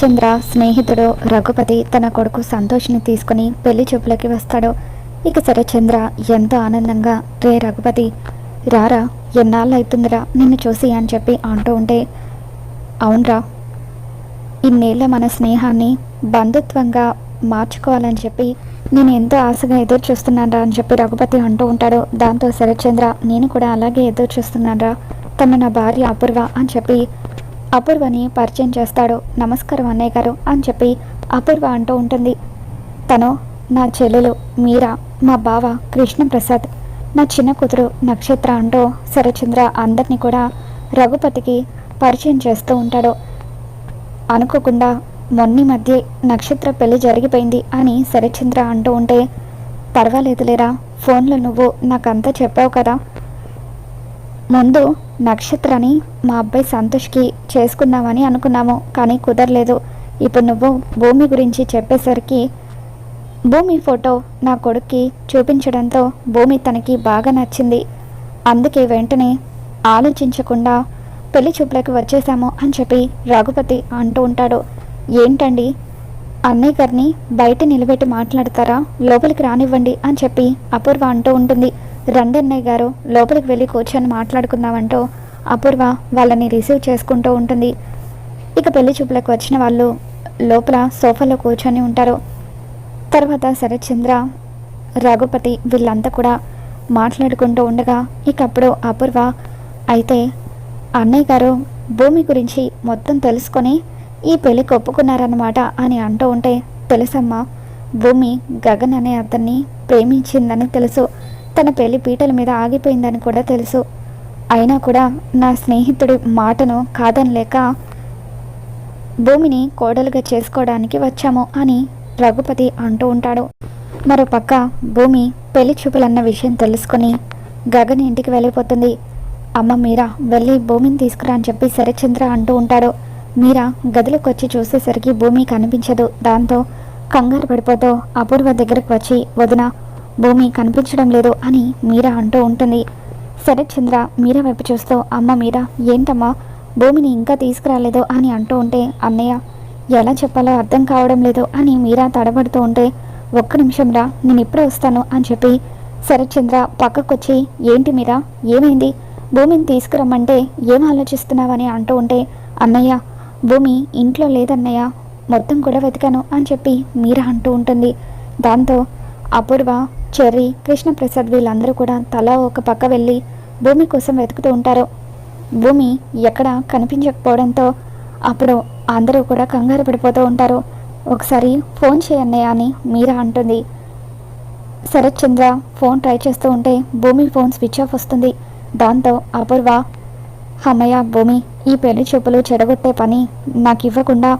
చంద్ర స్నేహితుడు రఘుపతి తన కొడుకు సంతోష్ని తీసుకుని పెళ్ళి చూపులకి వస్తాడు. ఇక శరత్చంద్ర ఎంతో ఆనందంగా రే రఘుపతి రారా ఎన్నాళ్ళు అవుతుందిరా నిన్ను చూసి అని చెప్పి అంటూ ఉంటే అవునరా ఇన్నేళ్ళ మన స్నేహాన్ని బంధుత్వంగా మార్చుకోవాలని చెప్పి నేను ఎంతో ఆశగా ఎదురు చూస్తున్నానరా అని చెప్పి రఘుపతి అంటూ ఉంటాడు. దాంతో శరత్చంద్ర నేను కూడా అలాగే ఎదురు చూస్తున్నానరా తను నా భార్య అపూర్వ అని చెప్పి అపూర్వని పరిచయం చేస్తాడు. నమస్కారం అన్నయ్య గారు అని చెప్పి అపూర్వ అంటూ ఉంటుంది. తను నా చెల్లెలు మీరా మా బావ కృష్ణప్రసాద్ నా చిన్న కూతురు నక్షత్ర అంటూ శరచంద్ర అందరినీ కూడా రఘుపతికి పరిచయం చేస్తూ ఉంటాడు. అనుకోకుండా మొన్ని మధ్య నక్షత్ర పెళ్ళి జరిగిపోయింది అని శరచంద్ర అంటూ ఉంటే పర్వాలేదులేరా ఫోన్లో నువ్వు నాకంతా చెప్పావు కదా ముందు నక్షత్రని మా అబ్బాయి సంతోష్కి చేసుకుందామని అనుకున్నాము కానీ కుదరలేదు. ఇప్పుడు నువ్వు భూమి గురించి చెప్పేసరికి భూమి ఫోటో నా కొడుక్కి చూపించడంతో భూమి తనకి బాగా నచ్చింది. అందుకే వెంటనే ఆలోచించకుండా పెళ్ళి చూపులకు వచ్చేసాము అని చెప్పి రఘుపతి అంటూ ఉంటాడు. ఏంటండి? అన్నయ్య గారిని బయట నిలబెట్టి మాట్లాడతారా? లోపలికి రానివ్వండి అని చెప్పి అపూర్వ అంటూ ఉంటుంది. రండన్నయ్య గారు లోపలికి వెళ్ళి కూర్చొని మాట్లాడుకుందామంటూ అపూర్వ వాళ్ళని రిసీవ్ చేసుకుంటూ ఉంటుంది. ఇక పెళ్ళి చూపులకు వచ్చిన వాళ్ళు లోపల సోఫాలో కూర్చొని ఉంటారు. తర్వాత శరత్చంద్ర రఘుపతి వీళ్ళంతా కూడా మాట్లాడుకుంటూ ఉండగా ఇక అప్పుడు అపూర్వ అయితే అన్నయ్య గారు భూమి గురించి మొత్తం తెలుసుకొని ఈ పెళ్ళి కొప్పుకున్నారన్నమాట అని అంటూ ఉంటే తెలుసమ్మా భూమి గగన్ అనే అతన్ని ప్రేమించిందని తెలుసు. తన పెళ్ళి పీటల మీద ఆగిపోయిందని కూడా తెలుసు. అయినా కూడా నా స్నేహితుడి మాటను కాదనలేక భూమిని కోడలుగా చేసుకోవడానికి వచ్చాము అని రఘుపతి అంటూ ఉంటాడు. మరోపక్క భూమి పెళ్ళి చూపులన్న విషయం తెలుసుకుని గగన్ ఇంటికి వెళ్ళిపోతుంది. అమ్మ మీరా వెళ్ళి భూమిని తీసుకురా అని చెప్పి శరచంద్ర అంటూ ఉంటాడు. మీరా గదిలోకి వచ్చి చూసేసరికి భూమి కనిపించదు. దాంతో కంగారు పడిపోతూ అపూర్వ దగ్గరకు వచ్చి వదిన భూమి కనిపించడం లేదు అని మీరా అంటూ ఉంటుంది. శరత్చంద్ర మీరా వైపు చూస్తూ అమ్మ మీరా ఏంటమ్మా? భూమిని ఇంకా తీసుకురాలేదు అని అంటూ ఉంటే అన్నయ్య ఎలా చెప్పాలో అర్థం కావడం లేదు అని మీరా తడబడుతూ ఉంటే ఒక్క నిమిషం రా నేను ఇప్పుడే వస్తాను అని చెప్పి శరత్చంద్ర పక్కకొచ్చి ఏంటి మీరా ఏమైంది? భూమిని తీసుకురమ్మంటే ఏం ఆలోచిస్తున్నావని అంటూ ఉంటే అన్నయ్య భూమి ఇంట్లో లేదన్నయ్య మొత్తం కూడా వెతికాను అని చెప్పి మీరా అంటూ ఉంటుంది. దాంతో అపూర్వ చెర్రీ కృష్ణప్రసాద్ వీళ్ళందరూ కూడా తలా ఒక పక్క వెళ్ళి భూమి కోసం వెతుకుతూ ఉంటారు. భూమి ఎక్కడ కనిపించకపోవడంతో అప్పుడు అందరూ కూడా కంగారు పడిపోతూ ఉంటారు. ఒకసారి ఫోన్ చేయన్నయ్య అని మీరా అంటుంది. శరత్ చంద్ర ఫోన్ ట్రై చేస్తూ ఉంటే భూమి ఫోన్ స్విచ్ ఆఫ్ వస్తుంది. దాంతో అపూర్వ అమ్మయ్య భూమి ఈ పెళ్ళి చెప్పులు చెడగొట్టే పని నాకు ఇవ్వకుండా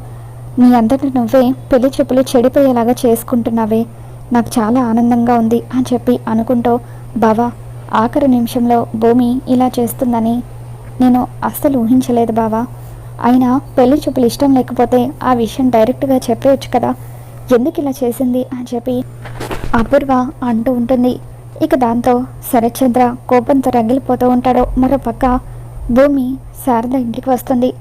నీ అంతటి నువ్వే పెళ్ళి చెప్పులు చెడిపోయేలాగా చేసుకుంటున్నావే. నాకు చాలా ఆనందంగా ఉంది అని చెప్పి అనుకుంటూ బావా ఆఖరి నిమిషంలో భూమి ఇలా చేస్తుందని నేను అస్సలు ఊహించలేదు బావా. అయినా పెళ్ళి చూపులు ఇష్టం లేకపోతే ఆ విషయం డైరెక్ట్గా చెప్పేయచ్చు కదా. ఎందుకు ఇలా చేసింది అని చెప్పి అపూర్వ అంటూ ఉంటుంది. ఇక దాంతో శరత్చంద్ర కోపంతో రగిలిపోతూ ఉంటాడు. మరో పక్క భూమి శారద ఇంటికి వస్తుంది.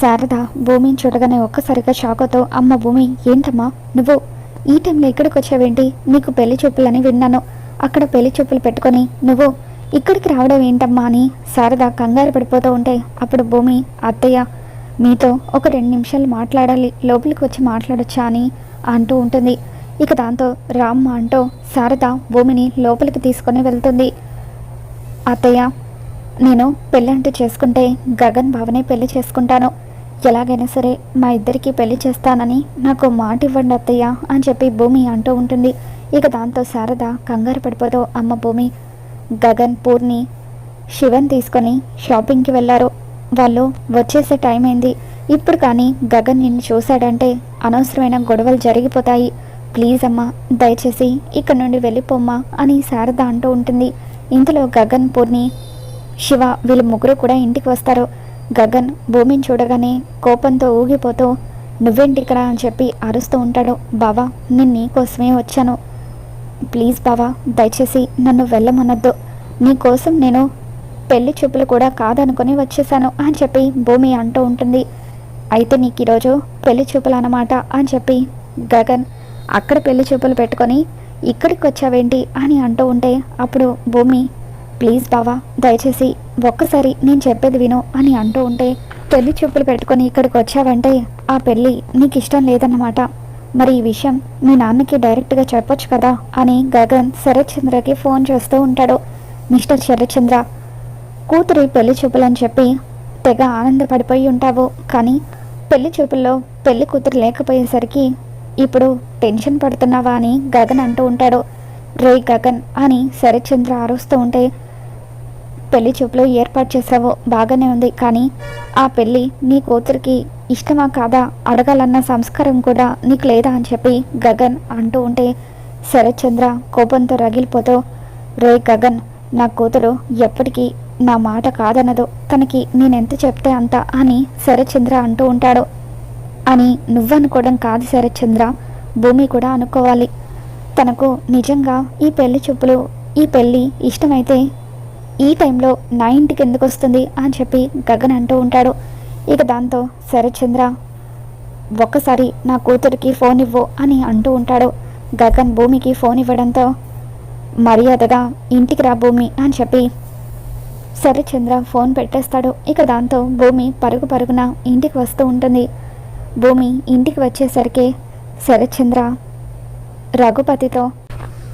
శారద భూమిని చూడగానే ఒక్కసారిగా షాకుతో అమ్మ భూమి ఏంటమ్మా నువ్వు? ఈ టైంలో ఇక్కడికి వచ్చావేంటి? నీకు పెళ్ళి చూపులని విన్నాను. అక్కడ పెళ్ళి చూపులు పెట్టుకొని నువ్వు ఇక్కడికి రావడం ఏంటమ్మా అని శారద కంగారు పడిపోతూ ఉంటే అప్పుడు భూమి అత్తయ్య మీతో ఒక రెండు నిమిషాలు మాట్లాడాలి లోపలికి వచ్చి మాట్లాడొచ్చా అని అంటూ ఉంటుంది. ఇక దాంతో రామ్మ అంటూ శారద భూమిని లోపలికి తీసుకొని వెళ్తుంది. అత్తయ్య నేను పెళ్ళంటూ చేసుకుంటే గగన్ బావనే పెళ్ళి చేసుకుంటాను. ఎలాగైనా సరే మా ఇద్దరికి పెళ్ళి చేస్తానని నాకు మాట ఇవ్వండి అత్తయ్య అని చెప్పి భూమి అంటూ ఉంటుంది. ఇక దాంతో శారద కంగారు పడిపోతూ అమ్మ భూమి గగన్ పూర్ణి శివన్ తీసుకొని షాపింగ్కి వెళ్ళారు. వాళ్ళు వచ్చేసే టైం అయింది. ఇప్పుడు కానీ గగన్ నిన్ను చూశాడంటే అనవసరమైన గొడవలు జరిగిపోతాయి. ప్లీజ్ అమ్మా దయచేసి ఇక్కడ నుండి వెళ్ళిపోమ్మా అని శారద అంటూ ఉంటుంది. ఇంతలో గగన్ పూర్ణి శివ వీళ్ళు ముగ్గురు కూడా ఇంటికి వస్తారు. గగన్ భూమిని చూడగానే కోపంతో ఊగిపోతూ నువ్వేంటి ఇక్కడ? అని చెప్పి అరుస్తూ ఉంటాడు. బావా నేను నీకోసమే వచ్చాను. ప్లీజ్ బావా దయచేసి నన్ను వెళ్ళమనొద్దు. నీకోసం నేను పెళ్ళి చూపులు కూడా కాదనుకుని వచ్చేసాను అని చెప్పి భూమి అంటూ ఉంటుంది. అయితే నీకు ఈరోజు పెళ్ళి చూపులు అన్నమాట అని చెప్పి గగన్ అక్కడ పెళ్ళి చూపులు పెట్టుకొని ఇక్కడికి వచ్చావేంటి? అని అంటూ ఉంటే అప్పుడు భూమి ప్లీజ్ బావా దయచేసి ఒక్కసారి నేను చెప్పేది విను అని అంటూ ఉంటే పెళ్ళి చూపులు పెట్టుకొని ఇక్కడికి వచ్చావంటే ఆ పెళ్ళి నీకు ఇష్టం లేదన్నమాట. మరి ఈ విషయం మీ నాన్నకి డైరెక్ట్గా చెప్పొచ్చు కదా అని గగన్ శరత్ చంద్రకి ఫోన్ చేస్తూ ఉంటాడు. మిస్టర్ శరత్ చంద్ర కూతురి పెళ్ళి చూపులని చెప్పి తెగ ఆనందపడిపోయి ఉంటావు కానీ పెళ్ళి చూపుల్లో పెళ్ళి కూతురు లేకపోయేసరికి ఇప్పుడు టెన్షన్ పడుతున్నావా? అని గగన్ అంటూ ఉంటాడు. రే గగన్ అని శరత్చంద్ర ఆరుస్తూ అరుస్తూ ఉంటే పెళ్ళి చూపులు ఏర్పాటు చేసావు బాగానే ఉంది కానీ ఆ పెళ్ళి నీ కూతురికి ఇష్టమా కాదా అడగాలన్న సంస్కారం కూడా నీకు లేదా అని చెప్పి గగన్ అంటూ ఉంటే శరత్చంద్ర కోపంతో రగిలిపోతూ రే గగన్ నా కూతురు ఎప్పటికీ నా మాట కాదనదు. తనకి నేనెంత చెప్తే అంత అని శరత్చంద్ర అంటూ ఉంటాడు. అని నువ్వనుకోవడం కాదు శరత్చంద్ర భూమి కూడా అనుకోవాలి. తనకు నిజంగా ఈ పెళ్ళి చూపులు ఈ పెళ్ళి ఇష్టమైతే ఈ టైంలో నా ఇంటికి ఎందుకు వస్తుంది అని చెప్పి గగన్ అంటూ ఉంటాడు. ఇక దాంతో సరే చంద్ర ఒక్కసారి నా కూతురికి ఫోన్ ఇవ్వు అని అంటూ ఉంటాడు. గగన్ భూమికి ఫోన్ ఇవ్వడంతో మర్యాదగా ఇంటికి రా భూమి అని చెప్పి సరే చంద్ర ఫోన్ పెట్టేస్తాడు. ఇక దాంతో భూమి పరుగు పరుగున ఇంటికి వస్తూ ఉంటుంది. భూమి ఇంటికి వచ్చేసరికి శరత్ చంద్ర రఘుపతితో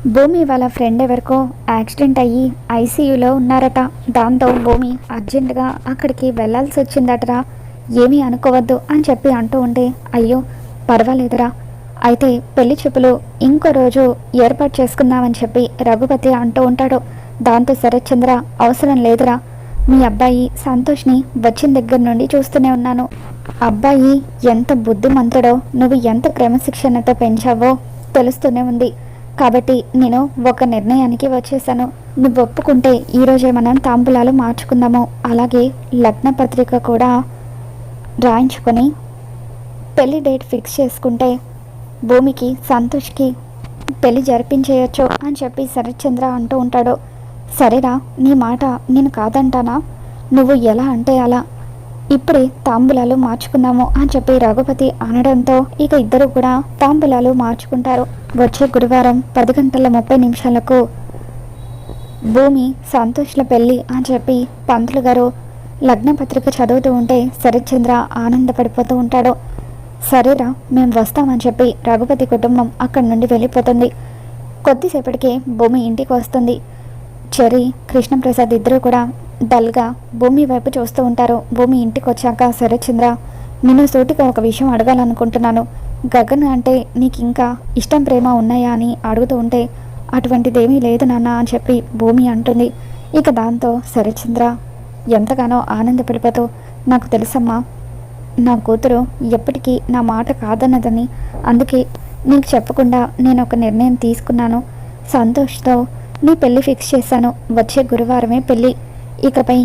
భూమి వాళ్ళ ఫ్రెండ్ ఎవరికో యాక్సిడెంట్ అయ్యి ఐసీయూలో ఉన్నారట. దాంతో భూమి అర్జెంటుగా అక్కడికి వెళ్ళాల్సి వచ్చిందటరా? ఏమీ అనుకోవద్దు అని చెప్పి అంటూ ఉంటే అయ్యో పర్వాలేదురా. అయితే పెళ్ళి చూపులు ఇంకో రోజు ఏర్పాటు చేసుకుందామని చెప్పి రఘుపతి అంటూ ఉంటాడు. దాంతో శరత్ చంద్ర అవసరం లేదురా. మీ అబ్బాయి సంతోష్ని వచ్చిన దగ్గర నుండి చూస్తూనే ఉన్నాను. అబ్బాయి ఎంత బుద్ధిమంతుడో నువ్వు ఎంత క్రమశిక్షణతో పెంచావో తెలుస్తూనే ఉంది. కాబట్టి నేను ఒక నిర్ణయానికి వచ్చేసాను. నువ్వు ఒప్పుకుంటే ఈరోజే మనం తాంబూలాలు మార్చుకుందాము. అలాగే లగ్న పత్రిక కూడా రాయించుకొని పెళ్ళి డేట్ ఫిక్స్ చేసుకుంటే భూమికి సంతోష్కి పెళ్ళి జరిపించేయచ్చు అని చెప్పి శరత్చంద్ర అంటూ ఉంటాడు. సరేరా నీ మాట నేను కాదంటానా? నువ్వు ఎలా అంటే అలా? ఇప్పుడే తాంబూలాలు మార్చుకుందాము అని చెప్పి రఘుపతి అనడంతో ఇక ఇద్దరు కూడా తాంబూలాలు మార్చుకుంటారు. వచ్చే గురువారం పది గంటల ముప్పై నిమిషాలకు భూమి సంతోష్ల పెళ్ళి అని చెప్పి పంతులు గారు లగ్నపత్రిక చదువుతూ ఉంటే శరత్చంద్ర ఆనందపడిపోతూ ఉంటాడు. సరేరా మేము వస్తామని చెప్పి రఘుపతి కుటుంబం అక్కడి నుండి వెళ్ళిపోతుంది. కొద్దిసేపటికే భూమి ఇంటికి వస్తుంది. చెరి కృష్ణప్రసాద్ ఇద్దరు కూడా డల్గా భూమి వైపు చూస్తూ ఉంటారు. భూమి ఇంటికి వచ్చాక శరత్చంద్ర నేను సూటిగా ఒక విషయం అడగాలనుకుంటున్నాను. గగన్ అంటే నీకు ఇంకా ఇష్టం ప్రేమ ఉన్నాయా అని అడుగుతూ ఉంటే అటువంటిదేమీ లేదు నాన్న అని చెప్పి భూమి అంటుంది. ఇక దాంతో శరత్చంద్ర ఎంతగానో ఆనందపడిపోతూ నాకు తెలుసమ్మా నా కూతురు ఎప్పటికీ నా మాట కాదన్నదని. అందుకే నీకు చెప్పకుండా నేను ఒక నిర్ణయం తీసుకున్నాను. సంతోష్తో నీ పెళ్ళి ఫిక్స్ చేశాను. వచ్చే గురువారమే పెళ్ళి ఇకపై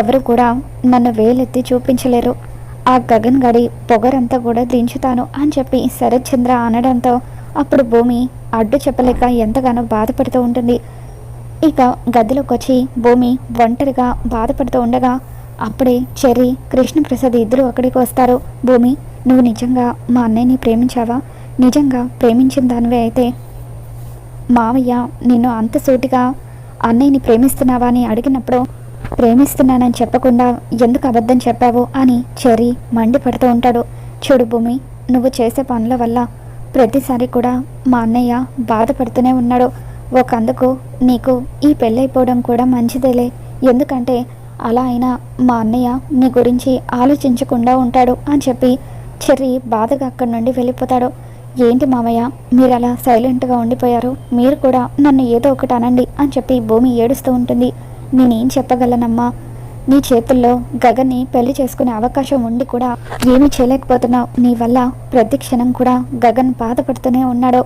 ఎవరు కూడా నన్ను వేలెత్తి చూపించలేరు. ఆ గగన్ గడి పొగరంతా కూడా దించుతాను అని చెప్పి శరత్చంద్ర అనడంతో అప్పుడు భూమి అడ్డు చెప్పలేక ఎంతగానో బాధపడుతూ ఉంటుంది. ఇక గదిలోకి వచ్చి భూమి ఒంటరిగా బాధపడుతూ ఉండగా అప్పుడే చెర్రి కృష్ణప్రసాద్ ఇద్దరు అక్కడికి వస్తారు. భూమి నువ్వు నిజంగా మా అన్నయ్యని ప్రేమించావా? నిజంగా ప్రేమించిన దానివే అయితే. మావయ్య నిన్ను అంత సూటిగా అన్నయ్యని ప్రేమిస్తున్నావా అని అడిగినప్పుడు ప్రేమిస్తున్నానని చెప్పకుండా ఎందుకు అబద్ధం చెప్పావు అని చెరి మండిపడుతూ ఉంటాడు. చూడు భూమి నువ్వు చేసే పనుల వల్ల ప్రతిసారి కూడా మా అన్నయ్య బాధపడుతూనే ఉన్నాడు. ఒకందుకు నీకు ఈ పెళ్ళైపోవడం కూడా మంచిదేలే. ఎందుకంటే అలా అయినా మా అన్నయ్య నీ గురించి ఆలోచించకుండా ఉంటాడు అని చెప్పి చెర్రి బాధగా అక్కడి నుండి వెళ్ళిపోతాడు. ఏంటి మామయ్య మీరు అలా సైలెంట్గా ఉండిపోయారు? మీరు కూడా నన్ను ఏదో ఒకటి అనండి అని చెప్పి భూమి ఏడుస్తూ ఉంటుంది. నేనేం చెప్పగలనమ్మా? నీ చేతుల్లో గగన్ని పెళ్ళి చేసుకునే అవకాశం ఉండి కూడా ఏమీ చేయలేకపోతున్నావు. నీ వల్ల ప్రతి క్షణం కూడా గగన్ బాధపడుతూనే ఉన్నాడో.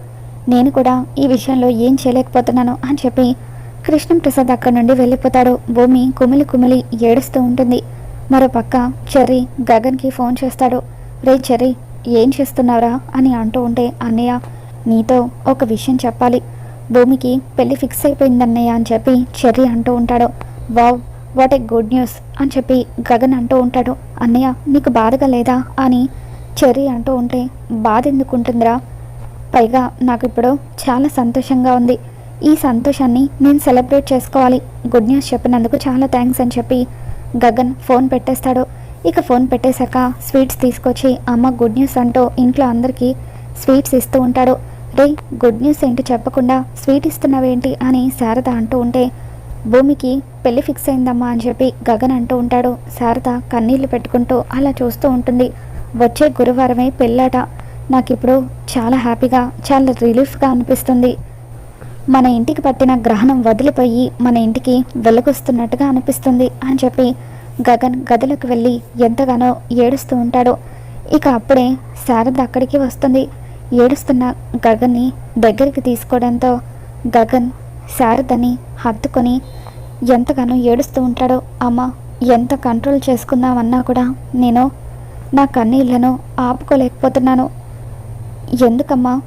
నేను కూడా ఈ విషయంలో ఏం చేయలేకపోతున్నాను అని చెప్పి కృష్ణప్రసాద్ అక్కడి నుండి వెళ్ళిపోతాడు. భూమి కుమిలి కుమిలి ఏడుస్తూ ఉంటుంది. మరో పక్క చెర్రీ గగన్కి ఫోన్ చేస్తాడు. రే చెర్రీ ఏం చేస్తున్నారా అని అంటూ ఉంటే అన్నయ్య నీతో ఒక విషయం చెప్పాలి. భూమికి పెళ్ళి ఫిక్స్ అయిపోయిందన్నయ్య అని చెప్పి చెర్రీ అంటూ ఉంటాడు. Wow what a good news అని చెప్పి గగన్ అంటూ ఉంటాడు. అన్నయ్య నీకు బాధగా లేదా అని చెర్రీ అంటూ ఉంటే బాధ ఎందుకు ఉంటుందిరా పైగా నాకు ఇప్పుడు చాలా సంతోషంగా ఉంది. ఈ సంతోషాన్ని నేను సెలబ్రేట్ చేసుకోవాలి. గుడ్ న్యూస్ చెప్పినందుకు చాలా థ్యాంక్స్ అని చెప్పి గగన్ ఫోన్ పెట్టేస్తాడు. ఇక ఫోన్ పెట్టేశాక స్వీట్స్ తీసుకొచ్చి అమ్మ గుడ్ న్యూస్ అంటూ ఇంట్లో అందరికీ స్వీట్స్ ఇస్తూ ఉంటాడు. రే గుడ్ న్యూస్ ఏంటి చెప్పకుండా స్వీట్ ఇస్తున్నావేంటి అని శారద అంటూ ఉంటే భూమికి పెళ్ళి ఫిక్స్ అయిందమ్మా అని చెప్పి గగన్ అంటూ ఉంటాడు. శారద కన్నీళ్ళు పెట్టుకుంటూ అలా చూస్తూ ఉంటుంది. వచ్చే గురువారమే పెళ్ళాట. నాకు ఇప్పుడు చాలా హ్యాపీగా చాలా రిలీఫ్గా అనిపిస్తుంది. మన ఇంటికి పట్టిన గ్రహణం వదిలిపోయి మన ఇంటికి వెలుగొస్తున్నట్టుగా అనిపిస్తుంది అని చెప్పి గగన్ గదిలోకి వెళ్ళి ఎంతగానో ఏడుస్తూ ఉంటాడు. ఇక అప్పుడే శారద అక్కడికి వస్తుంది. ఏడుస్తున్న గగన్ని దగ్గరికి తీసుకోవడంతో గగన్ శారదని హత్తుకొని ఎంతగానో ఏడుస్తూ ఉంటాడో అమ్మ ఎంత కంట్రోల్ చేసుకుందామన్నా కూడా నేను నా కన్నీళ్ళను ఆపుకోలేకపోతున్నాను. ఎందుకమ్మా?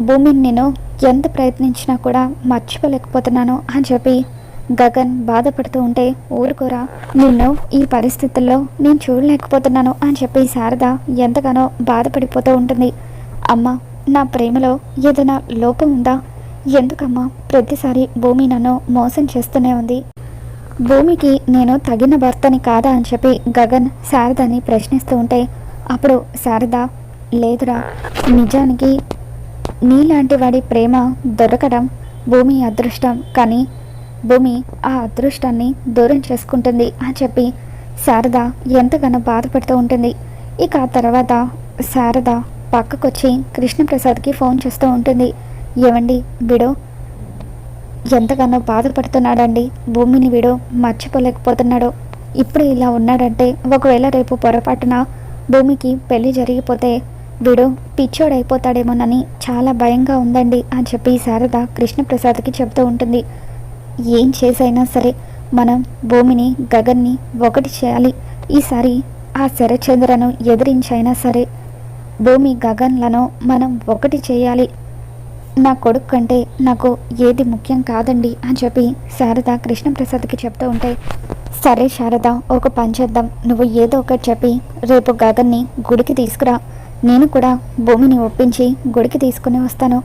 భూమిని నేను ఎంత ప్రయత్నించినా కూడా మర్చిపోలేకపోతున్నాను అని చెప్పి గగన్ బాధపడుతూ ఉంటే ఊరుకోరా నిన్ను ఈ పరిస్థితుల్లో నేను చూడలేకపోతున్నాను అని చెప్పి శారద ఎంతగానో బాధపడిపోతూ ఉంటుంది. అమ్మా నా ప్రేమలో ఏదైనా లోపం ఉందా? ఎందుకమ్మా ప్రతిసారి భూమి నన్ను మోసం చేస్తూనే ఉంది? భూమికి నేను తగిన భర్తని కాదా అని చెప్పి గగన్ శారదని ప్రశ్నిస్తూ ఉంటే అప్పుడు శారద లేదురా నిజానికి నీలాంటి వాడి ప్రేమ దొరకడం భూమి అదృష్టం కానీ భూమి ఆ అదృష్టాన్ని దూరం చేసుకుంటుంది అని చెప్పి శారద ఎంతగానో బాధపడుతూ ఉంటుంది. ఇక ఆ తర్వాత శారద పక్కకొచ్చి కృష్ణప్రసాద్కి ఫోన్ చేస్తూ ఉంటుంది. ఏమండి వీడు? ఎంతగానో బాధపడుతున్నాడండి. భూమిని వీడు మర్చిపోలేకపోతున్నాడో. ఇప్పుడు ఇలా ఉన్నాడంటే ఒకవేళ రేపు పొరపాటున భూమికి పెళ్ళి జరిగిపోతే వీడు పిచ్చోడైపోతాడేమోనని చాలా భయంగా ఉందండి అని చెప్పి శారద కృష్ణప్రసాద్కి చెప్తూ ఉంటుంది. ఏం చేసైనా సరే మనం భూమిని గగన్ని ఒకటి చేయాలి. ఈసారి ఆ శరచంద్రను ఎదిరించైనా సరే భూమి గగన్లను మనం ఒకటి చేయాలి. నా కొడుకు కంటే నాకు ఏది ముఖ్యం కాదండి అని చెప్పి శారద కృష్ణప్రసాద్కి చెప్తూ ఉంటే సరే శారద ఒక పని చేద్దాం. నువ్వు ఏదో ఒకటి చెప్పి రేపు గగన్ని గుడికి తీసుకురా. నేను కూడా భూమిని ఒప్పించి గుడికి తీసుకుని వస్తాను.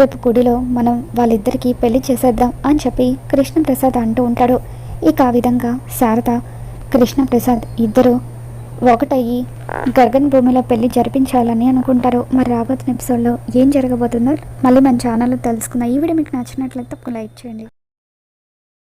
రేపు గుడిలో మనం వాళ్ళిద్దరికీ పెళ్ళి చేసేద్దాం అని చెప్పి కృష్ణప్రసాద్ అంటూ ఉంటాడు. ఇక ఆ విధంగా శారద కృష్ణప్రసాద్ ఇద్దరు ఒకటయ్యి. గగన్ భూమిలో పెళ్ళి జరిపించాలని అనుకుంటారు. మరి రాబోతున్న ఎపిసోడ్లో ఏం జరగబోతుందో మళ్ళీ మన ఛానల్లో తెలుసుకుందాం. ఈ వీడియో మీకు నచ్చినట్లయితే తప్పక లైక్ చేయండి.